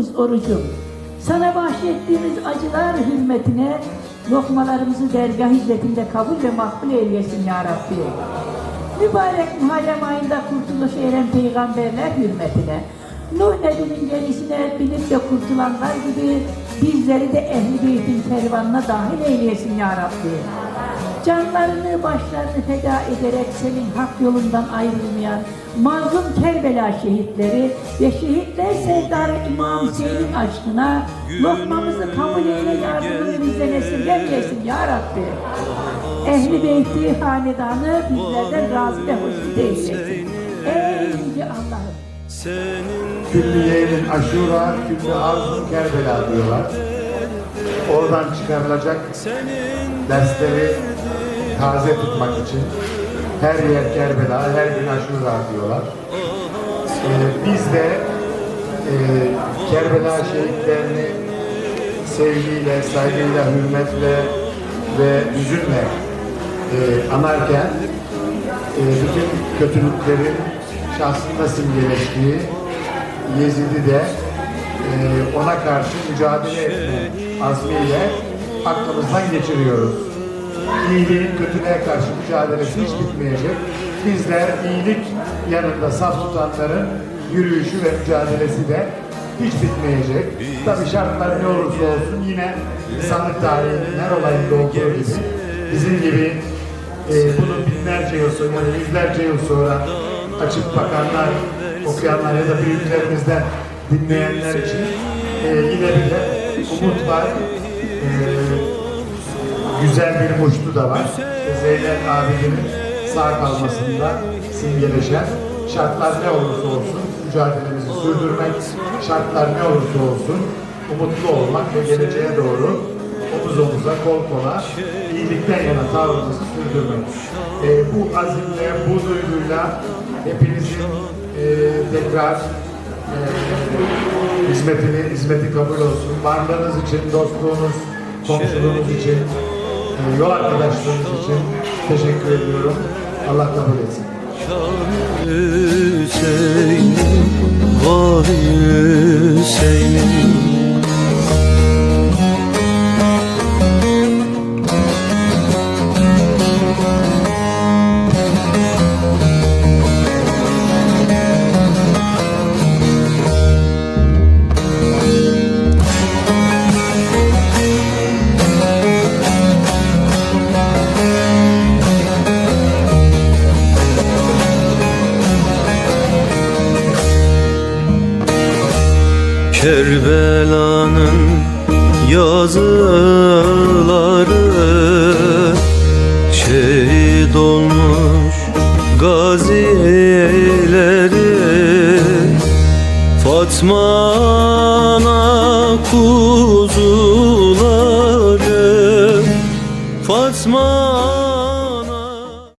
tuttuğumuz orucum, sana bahşettiğimiz acılar hürmetine lokmalarımızı dergah hizmetinde kabul ve makbul eylesin ya Rabbi. Mübarek Muharrem ayında kurtuluş eren peygamberler hürmetine, Nuh Nebi'nin gemisine binip de kurtulanlar gibi bizleri de Ehl-i Beyt'in kervanına dahil eylesin ya Rabbi. Canlarını başlarını feda ederek senin hak yolundan ayrılmayan mazlum Kerbela şehitleri ve şehitler sevdarı İmam Hüseyin'in aşkına lokmamızı kabul eyle yardımını bizden esirgemeyesin ya Rabbi. Ehli beyti hanedanı bizlerden razı ve hoşnut eylesin. Ey yüce Allah'ım. Küllü yeğenin aşura, küllü arzun kerbela diyorlar. Oradan çıkarılacak dersleri taze tutmak için her yer Kerbela, her gün aşura diyorlar. Ee, biz de e, Kerbela şehitlerini sevgiyle, saygıyla, hürmetle ve hüzünle e, anarken e, bütün kötülüklerin şahsında simgeleştiği Yezid'i de e, ona karşı mücadele etme azmiyle aklımızdan geçiriyoruz. İyiliğin kötülüğe karşı mücadelesi hiç bitmeyecek. Bizler iyilik yanında saf tutanların yürüyüşü ve mücadelesi de hiç bitmeyecek. Tabi şartlar ne olursa olsun yine insanlık tarihinin her olayında olduğu gibi bizim gibi e, bunu binlerce yıl sonra ya da yüzlerce yıl sonra açıp bakanlar, okuyanlar ya da büyüklerimizden dinleyenler için e, yine bir de umut var. E, güzel bir muştu da var. Zeynep abinin sağ kalmasında simgeleşen şartlar ne olursa olsun mücadelemizi sürdürmek, şartlar ne olursa olsun umutlu olmak ve geleceğe doğru omuz omuza, kol kola iyilikten yana tavrımızı sürdürmek. Ee, bu azimle, bu duyguyla hepinizin e, tekrar e, hizmetini, hizmeti kabul olsun. Varlığınız için, dostluğunuz, komşuluğunuz için, e, yol arkadaşlığınız için teşekkür ediyorum. Allah kabul etsin. Hüseyin'im, vay Hüseyin'im Kerbela'nın yazıları Şehit olmuş gazileri. Fatma ana kuzuları Fatma